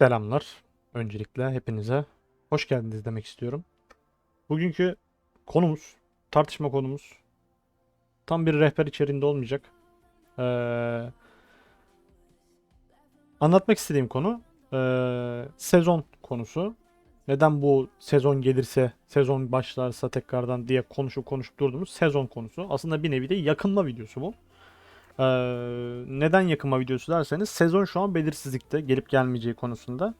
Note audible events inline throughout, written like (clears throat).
Selamlar. Öncelikle hepinize hoş geldiniz demek istiyorum. Bugünkü konumuz, tartışma konumuz tam bir rehber içeriğinde olmayacak. Ee, anlatmak istediğim konu ee, sezon konusu. Neden bu sezon gelirse, sezon başlarsa tekrardan diye konuşup konuşup durduğumuz sezon konusu. Aslında bir nevi de yakınma videosu bu. Ee, neden yakınma videosu derseniz sezon şu an belirsizlikte gelip gelmeyeceği konusunda.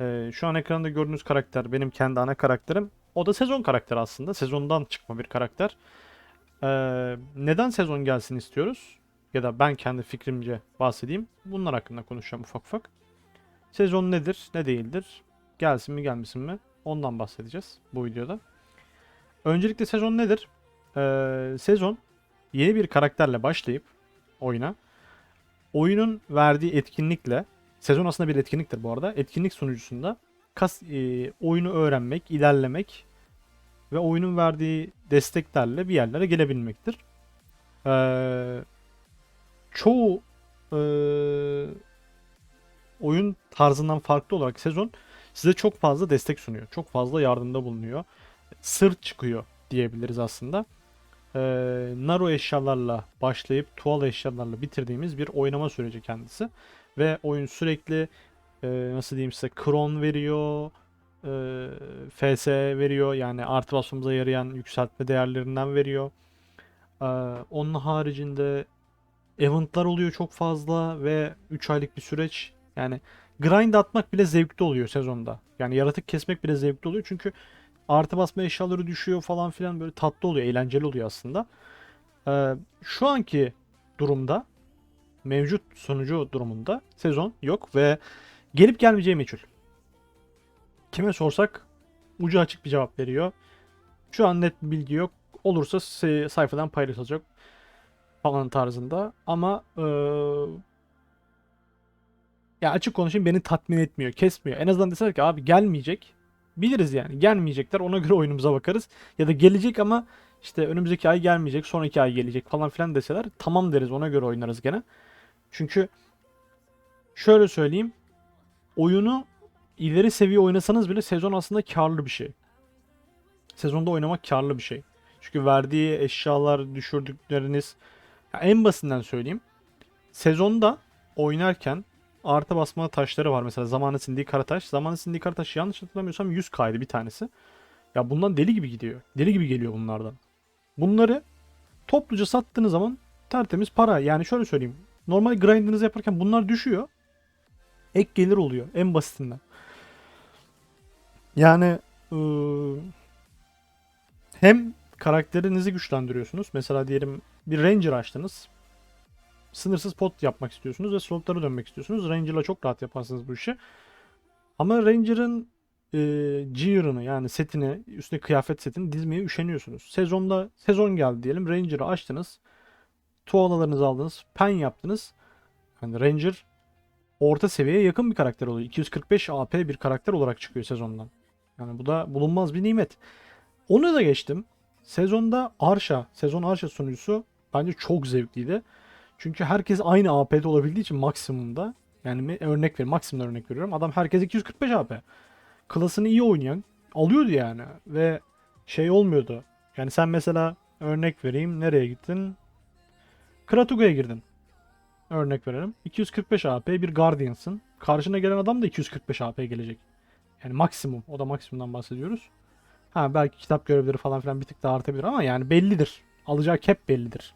Ee, şu an ekranda gördüğünüz karakter benim kendi ana karakterim. O da sezon karakteri aslında. Sezondan çıkma bir karakter. Ee, neden sezon gelsin istiyoruz? Ya da ben kendi fikrimce bahsedeyim. Bunlar hakkında konuşacağım ufak ufak. Sezon nedir, ne değildir? Gelsin mi gelmesin mi? Ondan bahsedeceğiz bu videoda. Öncelikle sezon nedir? Ee, sezon yeni bir karakterle başlayıp oyuna. Oyunun verdiği etkinlikle sezon aslında bir etkinliktir bu arada. Etkinlik sunucusunda kas, e, oyunu öğrenmek, ilerlemek ve oyunun verdiği desteklerle bir yerlere gelebilmektir. Ee, çoğu e, oyun tarzından farklı olarak sezon size çok fazla destek sunuyor. Çok fazla yardımda bulunuyor. Sırt çıkıyor diyebiliriz aslında e, Naro eşyalarla başlayıp tuval eşyalarla bitirdiğimiz bir oynama süreci kendisi. Ve oyun sürekli e, nasıl diyeyim size kron veriyor, e, FS veriyor yani artı basmamıza yarayan yükseltme değerlerinden veriyor. E, onun haricinde eventlar oluyor çok fazla ve 3 aylık bir süreç. Yani grind atmak bile zevkli oluyor sezonda. Yani yaratık kesmek bile zevkli oluyor çünkü artı basma eşyaları düşüyor falan filan böyle tatlı oluyor, eğlenceli oluyor aslında. Ee, şu anki durumda mevcut sunucu durumunda sezon yok ve gelip gelmeyeceği meçhul. Kime sorsak ucu açık bir cevap veriyor. Şu an net bir bilgi yok. Olursa sayfadan paylaşılacak falan tarzında. Ama ee, ya açık konuşayım beni tatmin etmiyor, kesmiyor. En azından deseler ki abi gelmeyecek. Biliriz yani. Gelmeyecekler. Ona göre oyunumuza bakarız. Ya da gelecek ama işte önümüzdeki ay gelmeyecek. Sonraki ay gelecek falan filan deseler tamam deriz. Ona göre oynarız gene. Çünkü şöyle söyleyeyim. Oyunu ileri seviye oynasanız bile sezon aslında karlı bir şey. Sezonda oynamak karlı bir şey. Çünkü verdiği eşyalar düşürdükleriniz ya en basitinden söyleyeyim. Sezonda oynarken artı basma taşları var. Mesela zamanı sindiği kara taş. Zamanı sindiği kara taş yanlış hatırlamıyorsam 100 kaydı bir tanesi. Ya bundan deli gibi gidiyor. Deli gibi geliyor bunlardan. Bunları topluca sattığınız zaman tertemiz para. Yani şöyle söyleyeyim. Normal grindinizi yaparken bunlar düşüyor. Ek gelir oluyor en basitinden. Yani ıı, hem karakterinizi güçlendiriyorsunuz. Mesela diyelim bir ranger açtınız sınırsız pot yapmak istiyorsunuz ve slotlara dönmek istiyorsunuz. Ranger'la çok rahat yaparsınız bu işi. Ama Ranger'ın e, gear'ını yani setini, üstüne kıyafet setini dizmeye üşeniyorsunuz. Sezonda sezon geldi diyelim. Ranger'ı açtınız. Tuğlalarınızı aldınız. Pen yaptınız. Yani Ranger orta seviyeye yakın bir karakter oluyor. 245 AP bir karakter olarak çıkıyor sezondan. Yani bu da bulunmaz bir nimet. Onu da geçtim. Sezonda Arşa, sezon Arşa sunucusu bence çok zevkliydi. Çünkü herkes aynı AP'de olabildiği için maksimumda. Yani örnek ver, maksimumda örnek veriyorum. Adam herkes 245 AP. Klasını iyi oynayan alıyordu yani. Ve şey olmuyordu. Yani sen mesela örnek vereyim. Nereye gittin? Kratuga'ya girdin. Örnek verelim. 245 AP bir Guardians'ın. Karşına gelen adam da 245 AP gelecek. Yani maksimum. O da maksimumdan bahsediyoruz. Ha belki kitap görevleri falan filan bir tık daha artabilir ama yani bellidir. Alacağı cap bellidir.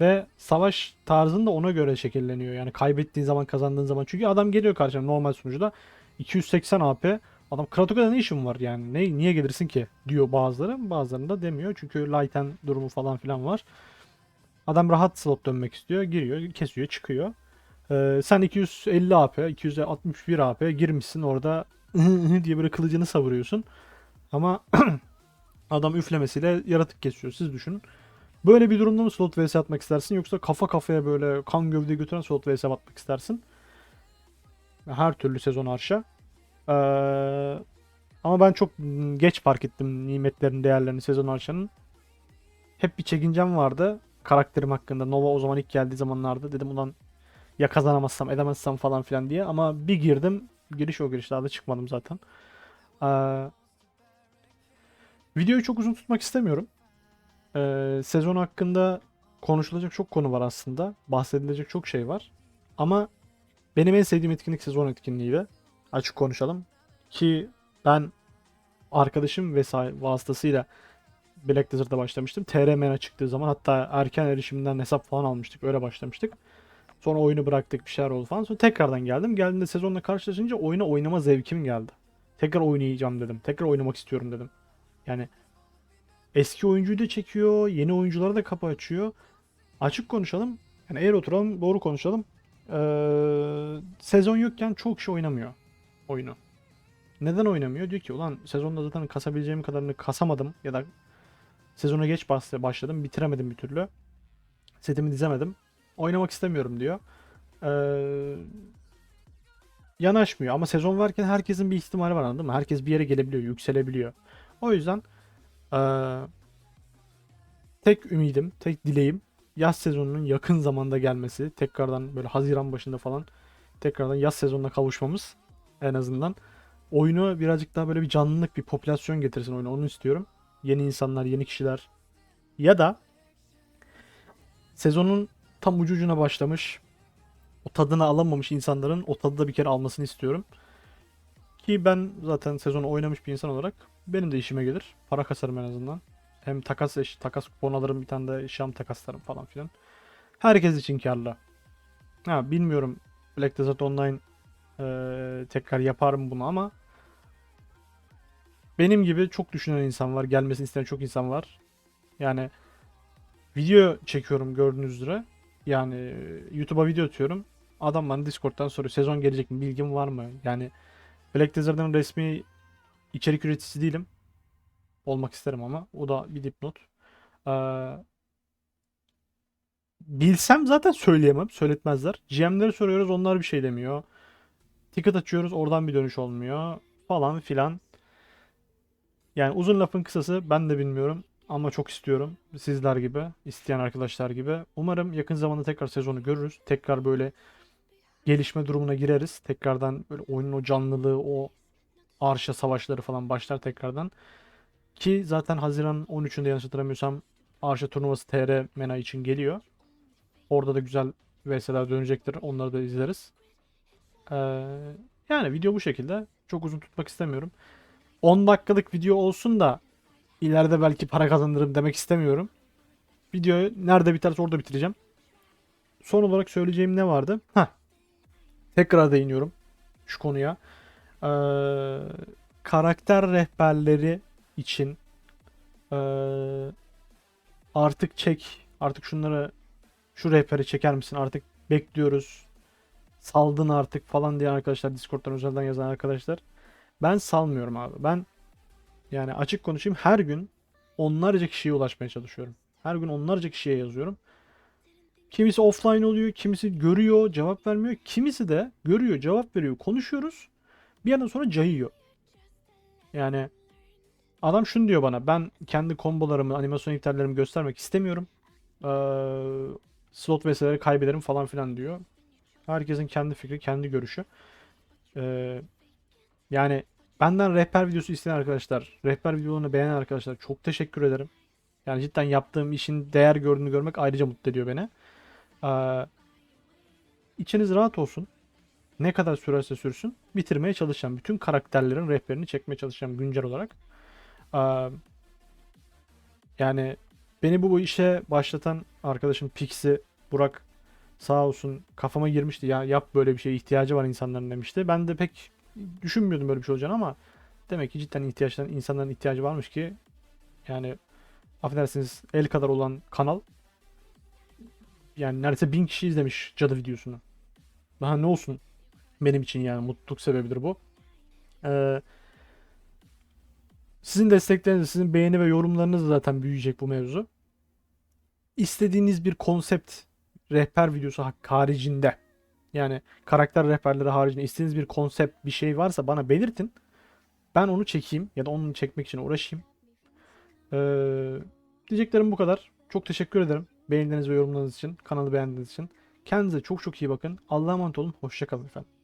Ve savaş tarzın da ona göre şekilleniyor. Yani kaybettiğin zaman kazandığın zaman. Çünkü adam geliyor karşına normal sunucuda. 280 AP. Adam Kratoka'da ne işin var yani? Ne, niye gelirsin ki? Diyor bazıları. Bazılarında demiyor. Çünkü Lighten durumu falan filan var. Adam rahat slot dönmek istiyor. Giriyor, kesiyor, çıkıyor. Ee, sen 250 AP, 261 AP girmişsin orada (laughs) diye böyle kılıcını savuruyorsun. Ama (clears throat) adam üflemesiyle yaratık kesiyor. Siz düşünün. Böyle bir durumda mı slot vs atmak istersin yoksa kafa kafaya böyle kan gövde götüren slot vs atmak istersin? Her türlü sezon arşa. Ee, ama ben çok geç fark ettim nimetlerin değerlerini sezon arşanın. Hep bir çekincem vardı karakterim hakkında. Nova o zaman ilk geldiği zamanlarda dedim ulan ya kazanamazsam edemezsem falan filan diye ama bir girdim Giriş o giriş daha da çıkmadım zaten. Ee, videoyu çok uzun tutmak istemiyorum. Ee, sezon hakkında konuşulacak çok konu var aslında. Bahsedilecek çok şey var. Ama benim en sevdiğim etkinlik sezon etkinliğiydi. Açık konuşalım. Ki ben arkadaşım vesaire vasıtasıyla Black Desert'ta başlamıştım. TR Mena çıktığı zaman hatta erken erişimden hesap falan almıştık. Öyle başlamıştık. Sonra oyunu bıraktık bir şeyler oldu falan. Sonra tekrardan geldim. Geldiğimde sezonla karşılaşınca oyuna oynama zevkim geldi. Tekrar oynayacağım dedim. Tekrar oynamak istiyorum dedim. Yani eski oyuncuyu da çekiyor. Yeni oyunculara da kapı açıyor. Açık konuşalım. Yani eğer oturalım doğru konuşalım. Ee, sezon yokken çok kişi oynamıyor oyunu. Neden oynamıyor? Diyor ki ulan sezonda zaten kasabileceğim kadarını kasamadım ya da sezona geç başladım bitiremedim bir türlü. Setimi dizemedim. Oynamak istemiyorum diyor. Ee, yanaşmıyor ama sezon varken herkesin bir ihtimali var anladın mı? Herkes bir yere gelebiliyor, yükselebiliyor. O yüzden ee, tek ümidim, tek dileğim yaz sezonunun yakın zamanda gelmesi. Tekrardan böyle Haziran başında falan tekrardan yaz sezonuna kavuşmamız en azından. Oyunu birazcık daha böyle bir canlılık, bir popülasyon getirsin oyunu. Onu istiyorum. Yeni insanlar, yeni kişiler. Ya da sezonun tam ucu ucuna başlamış, o tadını alamamış insanların o tadı da bir kere almasını istiyorum. Ki ben zaten sezonu oynamış bir insan olarak benim de işime gelir. Para kasarım en azından. Hem takas eş, takas kupon alırım bir tane de eşyam takaslarım falan filan. Herkes için karlı. Ha bilmiyorum Black Desert Online eee, tekrar yaparım bunu ama benim gibi çok düşünen insan var. Gelmesini isteyen çok insan var. Yani video çekiyorum gördüğünüz üzere. Yani YouTube'a video atıyorum. Adam bana Discord'dan soruyor. Sezon gelecek mi? Bilgin var mı? Yani Black Desert'ın resmi içerik üreticisi değilim. Olmak isterim ama. O da bir dipnot. Ee, bilsem zaten söyleyemem. Söyletmezler. GM'lere soruyoruz. Onlar bir şey demiyor. Ticket açıyoruz. Oradan bir dönüş olmuyor. Falan filan. Yani uzun lafın kısası ben de bilmiyorum. Ama çok istiyorum. Sizler gibi, isteyen arkadaşlar gibi. Umarım yakın zamanda tekrar sezonu görürüz. Tekrar böyle gelişme durumuna gireriz. Tekrardan böyle oyunun o canlılığı, o arşa savaşları falan başlar tekrardan. Ki zaten Haziran 13'ünde yanlış hatırlamıyorsam Arşa turnuvası TR MENA için geliyor. Orada da güzel VS'ler dönecektir. Onları da izleriz. Ee, yani video bu şekilde. Çok uzun tutmak istemiyorum. 10 dakikalık video olsun da ileride belki para kazanırım demek istemiyorum. Videoyu nerede biterse orada bitireceğim. Son olarak söyleyeceğim ne vardı? Heh. Tekrar değiniyorum şu konuya. Ee, karakter rehberleri için ee, artık çek, artık şunları şu rehberi çeker misin? Artık bekliyoruz. Saldın artık falan diye arkadaşlar Discord'dan özelden yazan arkadaşlar. Ben salmıyorum abi. Ben yani açık konuşayım her gün onlarca kişiye ulaşmaya çalışıyorum. Her gün onlarca kişiye yazıyorum. Kimisi offline oluyor, kimisi görüyor, cevap vermiyor. Kimisi de görüyor, cevap veriyor, konuşuyoruz. Bir yerden sonra cayıyor. Yani adam şunu diyor bana. Ben kendi kombolarımı, animasyon iptallerimi göstermek istemiyorum. Ee, slot vesaireleri kaybederim falan filan diyor. Herkesin kendi fikri, kendi görüşü. Ee, yani benden rehber videosu isteyen arkadaşlar, rehber videolarını beğenen arkadaşlar çok teşekkür ederim. Yani cidden yaptığım işin değer gördüğünü görmek ayrıca mutlu ediyor beni. Ee, içiniz rahat olsun. Ne kadar sürerse sürsün bitirmeye çalışacağım. Bütün karakterlerin rehberini çekmeye çalışacağım güncel olarak. Ee, yani beni bu, bu işe başlatan arkadaşım Pixi Burak sağ olsun kafama girmişti. Ya yap böyle bir şey ihtiyacı var insanların demişti. Ben de pek düşünmüyordum böyle bir şey olacağını ama demek ki cidden ihtiyaçların insanların ihtiyacı varmış ki yani affedersiniz el kadar olan kanal yani neredeyse bin kişi izlemiş cadı videosunu. Daha ne olsun benim için yani mutluluk sebebidir bu. Ee, sizin destekleriniz, sizin beğeni ve yorumlarınız zaten büyüyecek bu mevzu. İstediğiniz bir konsept rehber videosu haricinde yani karakter rehberleri haricinde istediğiniz bir konsept bir şey varsa bana belirtin. Ben onu çekeyim ya da onu çekmek için uğraşayım. Ee, diyeceklerim bu kadar. Çok teşekkür ederim. Beğendiğiniz ve yorumlarınız için, kanalı beğendiğiniz için. Kendinize çok çok iyi bakın. Allah'a emanet olun. Hoşçakalın efendim.